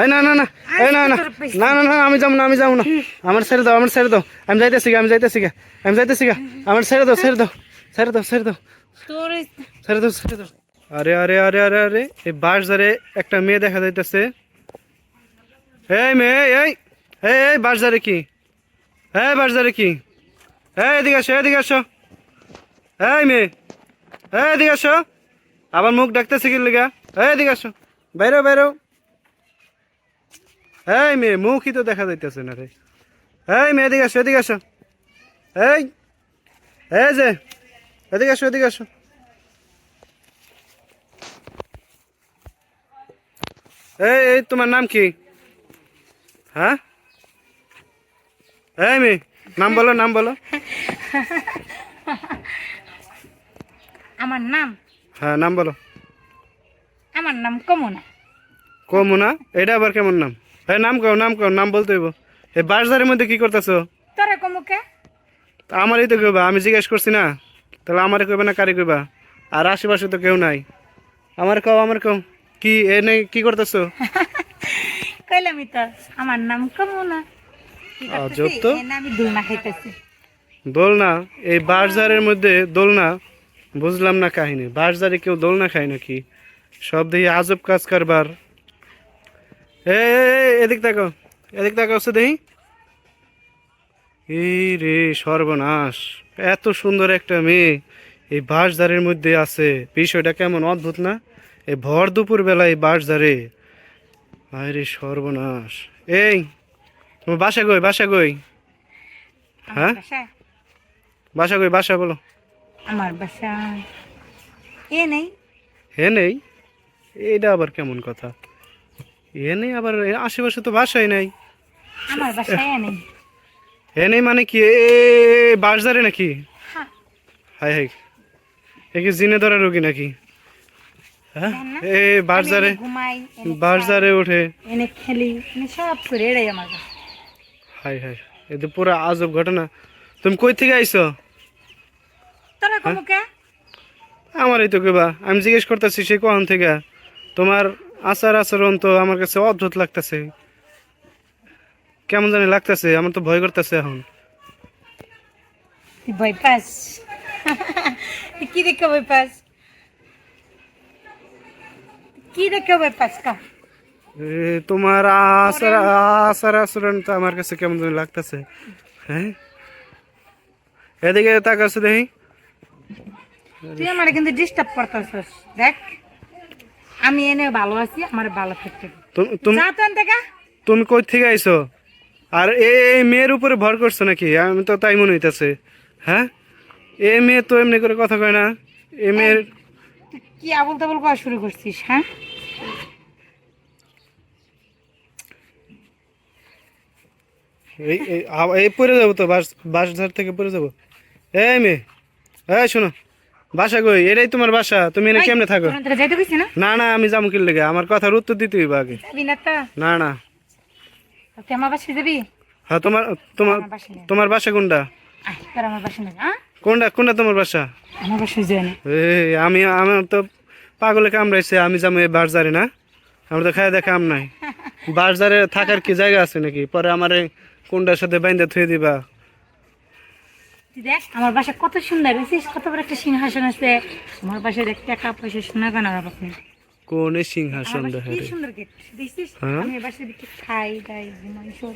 এই না না না এই না না না না না আমি যাব না আমি যাব না। আমার ছেড়ে দাও আমার ছেড়ে দাও। আমি যাইতেছি গা আমি যাইতেছি গা আমি যাইতেছি গা। আমার ছেড়ে দাও ছেড়ে দাও ছেড়ে দাও ছেড়ে দাও। ছেড়ে দাও ছেড়ে দাও। আরে আরে আরে আরে আরে এই বাস ধরে একটা মেয়ে দেখা যাইতেছে। এই মেয়ে এই এই এই বাস ধরে কি? এই বাস ধরে কি? এই এদিকে আসো এদিকে আসো। এই মেয়ে এই এদিকে আসো। আবার মুখ ডাকতেছে কি লিগা? এই এদিকে আসো। বাইরো বাইরো। এই মেয়ে মুখই তো দেখা যাইতেছে না রে। এই মেয়ে এদিকে আসো এদিকে আসো। এই এই যে এদিকে আসো এদিকে আসো। এই এই তোমার নাম কি? হ্যাঁ? এই মেয়ে নাম বলো নাম বলো। আমার নাম? হ্যাঁ নাম বলো। আমার নাম কমনা। কমুনা? এটা আবার কেমন নাম? এই নাম কও নাম কও নাম বলতে হইব। এই বাসদারের মধ্যে কি করতেছো? তোরা কমুকে আমারই তো কইবা আমি জিজ্ঞেস করছি না। তাহলে আমারে কইবা না কারে কইবা? আর আশেপাশে তো কেউ নাই। আমার কও আমার কও কি এ নেই কি করতেছো? কইলামই তো আমার নাম কমনা কি আজব করতেছি? তো। আমি দুলনা খাইতেছি। দোলনা? এই বাঁশঝাড়ের মধ্যে দোলনা? বুঝলাম না কাহিনী। বাঁশঝাড়ে কেউ দোলনা খায় নাকি? সব দেখি আজব কাজ কারবার। এ এদিক তাকাও এদিক তাকাও সে দেখি। এই রে সর্বনাশ এত সুন্দর একটা মেয়ে এই বাঁশঝাড়ের মধ্যে আছে। বিষয়টা কেমন অদ্ভুত না? এই ভর দুপুর বেলা এই বাঁশঝাড়ে। আয় রে সর্বনাশ এই তোমার বাসা গই বাসা গই হ্যাঁ? বাসা। কই বাসা বলো। আমার বাসা। এ নেই। হে নেই? এটা আবার কেমন কথা? এ নেই আবার আশেপাশে তো বাসাই নাই। আমার বাসায় নেই। মানে কি? এ বাসদারে নাকি? হ্যাঁ। High high. এ কি জিনে ধরা রোগী নাকি? হ্যাঁ? এ বাসদারে আমি এনে ঘুমাই এনে বাসদারে ওঠে এনে খেলি। সব করে এড়াই আমার হাই হাই। এ তো পুরো আজব ঘটনা। তুমি কই থেকে আইছো? তোরা কমুকে আমারই তো কেবা। আমি জিজ্ঞেস করতেছি সে কখন থেকে? তোমার আচার আচরণ তো আমার কাছে অদ্ভুত লাগতেছে। কেমন জানি লাগতেছে আমার তো ভয় করতেছে এখন। ভয় পাস? কি দেখে ভয় পাস? কি দেখে ভয় পাস কা? তোমার আচার আচার আচরণ তো আমার কাছে কেমন জানি লাগতেছে। হ্যাঁ? এদিকে তাকাচ্ছে দেখি। তুই আমার কিন্তু ডিস্টার্ব করতেছিস। দেখ। আমি এনে ভালো আছি আমার ভালো থাকতে তুমি তুমি কই থেকে আইছো? আর এই মেয়ের উপরে ভর করছ নাকি? আমি তো তাই মনে হইতেছে। হ্যাঁ? এ মেয়ে তো এমনি করে কথা কয় না। এ মেয়ের কি আবল তাবল করা শুরু করছিস হ্যাঁ? এই এই পড়ে যাব তো বাস বাস ধার থেকে পড়ে যাব। এই মেয়ে এই শোনো। বাসা কই? এটাই তোমার বাসা। তুমি এনে কেমনে থাকো? না? না আমি যাব কি লেগে। আমার কথার উত্তর দিতে হইব আগে। না না আমার বাসায় যাবি? হ্যাঁ তোমার তোমার তোমার বাসা কোনটা? কোনটা কোনটা তোমার বাসা? আমার বাসায় যায় এই আমি আমার তো পাগলে কামড়াইছে আমি যাব এই বাসদারে না? আমার তো খায় দেখা কাম নাই। বাসদারে থাকার কি জায়গা আছে নাকি? পরে আমার কোনটার সাথে বাইন্দা থুয়ে দিবা? দেখ আমার বাসা কত সুন্দর বুঝছিস? কত বড় একটা সিংহাসন আছে। আমার বাসায় দেখ টাকা পয়সা সোনা গানা আপনি কোন সিংহাসন দেখা কি সুন্দর গেট দেখছিস? হ্যাঁ? আমি বাসায় খাই দাই ঘুমাই সব।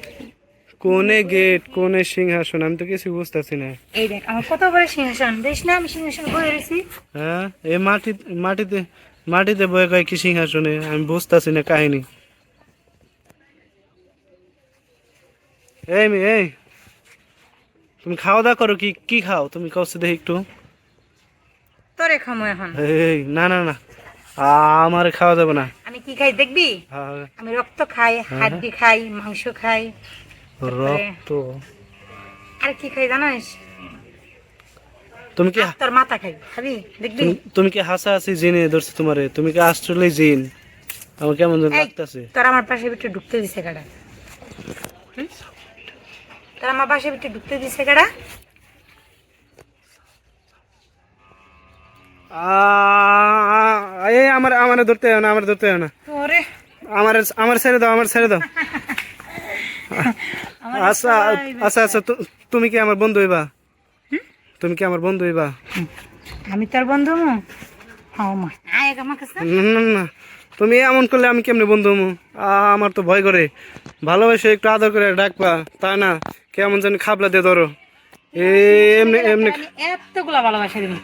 কোনে গেট কোনে সিংহাসন আমি তো কিছু বুঝতেছি না। এই দেখ আমার কত বড় সিংহাসন দেখ না? আমি সিংহাসন বয়ে রয়েছি। হ্যাঁ? এই মাটি মাটিতে মাটিতে বয়ে কয় কি সিংহাসনে? আমি বুঝতেছি না কাহিনী। এই মেয়ে এই। তুমি খাওয়া দাওয়া করো কি কি খাও? তুমি কষ্ট দেখি একটু। তোরে খামো এখন। এই না না না। আমার খাওয়া যাবে না। আমি কি খাই দেখবি? হ্যাঁ, আমি রক্ত খাই হাড্ডি খাই মাংস খাই। রক্ত। আর কি খাই জানিস? তুমি কি তোর মাথা খাই। খাবি? দেখবি? তুমি- কি হাসা হাসি জিনে ধরছো তোমারে? তুমি কি আসলে জিন? আমার কেমন যেন লাগতেছে। তোর আমার পাশে ভিতরে ঢুকতে দিছে গাড়া। তোর আমার পাশে ভিতরে ঢুকতে দিছে আ- এই আমার আমার ধরতে হয় না আমার ধরতে হয় না। ওরে। আমার আমার ছেড়ে দাও আমার ছেড়ে দাও। আচ্ছা আচ্ছা আচ্ছা তু- তুমি কি আমার বন্ধু হইবা? তুমি কি আমার বন্ধু হইবা? আমি তোর বন্ধু না তুমি এমন করলে আমি কেমনে বন্ধু আমার তো ভয় করে। ভালোবাসে একটু আদর করে ডাকবা তা না? কেমন জানি খাবলা দিয়ে ধরো। এমনি এমনি এতগুলা ভালোবাসা দিবি।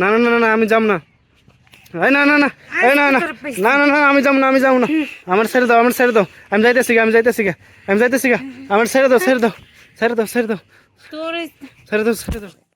না? না না না, আমি যাব না। না না না এই না না না না না আমি যাব না আমি যাব না। আমার ছেড়ে দাও আমার ছেড়ে দাও। আমি যাইতেছি আমি যাইতেছি আমি যাইতেছি। আমার ছেড়ে দাও ছেড়ে দাও ছেড়ে দাও ছেড়ে দাও। তোর ছেড়ে দাও ছেড়ে দাও।